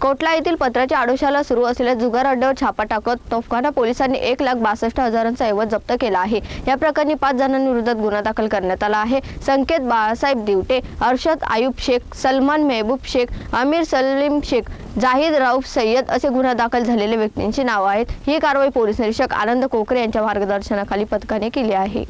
कोटला येथील पत्राच्या आडोशाला सुरू असलेल्या जुगार अड्ड्यावर छापा टाकत तोफखाना पोलिसांनी एक लाख बासष्ट हजारांचा ऐवज जप्त केला आहे. या प्रकरणी पाच जणांविरोधात गुन्हा दाखल करण्यात आला आहे. संकेत बाळासाहेब दिवटे अर्षद आयुब शेख सलमान मेहबूब शेख आमिर सलीम शेख जाहीद राऊफ सय्यद असे गुन्हा दाखल झालेल्या व्यक्तींची नावं आहेत. ही कारवाई पोलीस निरीक्षक आनंद कोकरे यांच्या मार्गदर्शनाखाली पथकाने केली आहे.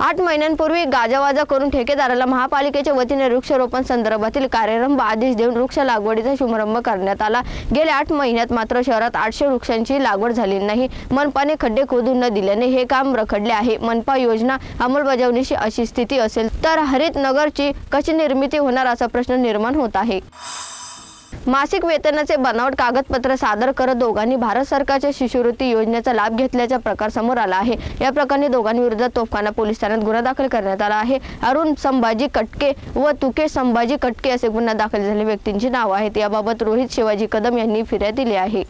आठ महिन्यांपूर्वी गाजावाजा करून ठेकेदाराला महापालिकेच्या वतीने वृक्षारोपण संदर्भातील कार्यरंभ आदेश देऊन वृक्ष लागवडीचा शुभारंभ करण्यात आला. गेल्या आठ महिन्यात मात्र शहरात आठशे वृक्षांची लागवड झाली नाही. मनपाने खड्डे खोदून न दिल्याने हे काम रखडले आहे. मनपा योजना अंमलबजावणीची अशी स्थिती असेल तर हरित नगरची कशी निर्मिती होणार असा प्रश्न निर्माण होत आहे. मासिक वेतनाचे बनावट कागदपत्र सादर करत दोघांनी भारत सरकारच्या शिष्यवृत्ती योजनेचा लाभ घेतल्याचा प्रकार समोर आला आहे. या प्रकरणी दोघांविरोधात तोफखाना पोलीस ठाण्यात गुन्हा दाखल करण्यात आला आहे. अरुण संभाजी कटके व तुके संभाजी कटके असे गुन्हा दाखल झालेल्या व्यक्तींची नावं आहेत. याबाबत रोहित शिवाजी कदम यांनी फिर्याद दिली आहे.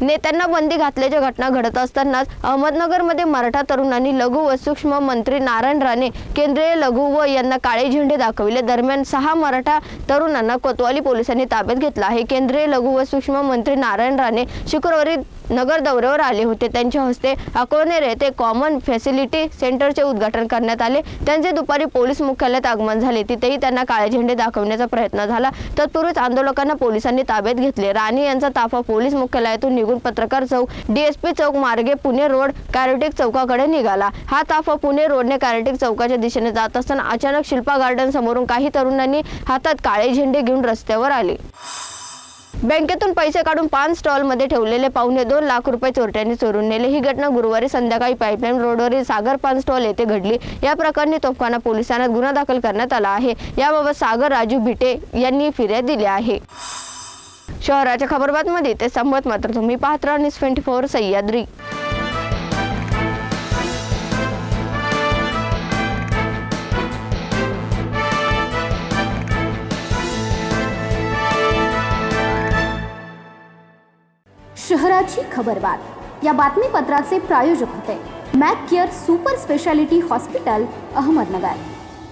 नेत्यांना बंदी घातल्याच्या घटना घडत असतानाच अहमदनगरमध्ये मराठा तरुणांनी लघु व सूक्ष्म मंत्री नारायण राणे केंद्रीय लघु व यांना काळे झेंडे दाखविले. दरम्यान सहा मराठा तरुणांना कोतवाली पोलिसांनी ताब्यात घेतला आहे. केंद्रीय लघु व सूक्ष्म मंत्री नारायण राणे शुक्रवारी नगर दौऱ्यावर आले होते. त्यांच्या हस्ते अकोनेर येथे कॉमन फॅसिलिटी सेंटरचे उद्घाटन करण्यात आले. त्यांचे दुपारी पोलीस मुख्यालयात आगमन झाले. तिथेही त्यांना काळे झेंडे दाखवण्याचा प्रयत्न झाला. तत्पूर्वीच आंदोलकांना पोलिसांनी ताब्यात घेतले. राणे यांचा ताफा पोलीस मुख्यालयातून निघून पत्रकार चौक डीएसपी चौक मार्गे पुणे रोड कार्योटिक चौकाकडे निघाला. हा ताफा पुणे रोडने कार्योटिक चौकाच्या दिशेने जात असताना अचानक शिल्पा गार्डन समोरून काही तरुणांनी हातात काळे झेंडे घेऊन रस्त्यावर आले. बँकेतून पैसे काढून पान स्टॉलमध्ये ठेवलेले पावणे दोन लाख रुपये चोरट्यांनी चोरून नेले. ही घटना गुरुवारी संध्याकाळी पाईपलाईन रोडवरील सागर पान स्टॉल येथे घडली. या प्रकरणी तोफखाना पोलिसांना गुन्हा दाखल करण्यात आला आहे. याबाबत सागर राजू भिटे यांनी फिर्याद दिली आहे. शहराच्या खबरबातमध्ये ते संमत मात्र तुम्ही पाहत राहा न्यूज ट्वेंटी फोर सह्याद्री. शहराची खबरबात. या बातमीपत्राचे प्रायोजक होते. Mac care super speciality hospital Ahmednagar.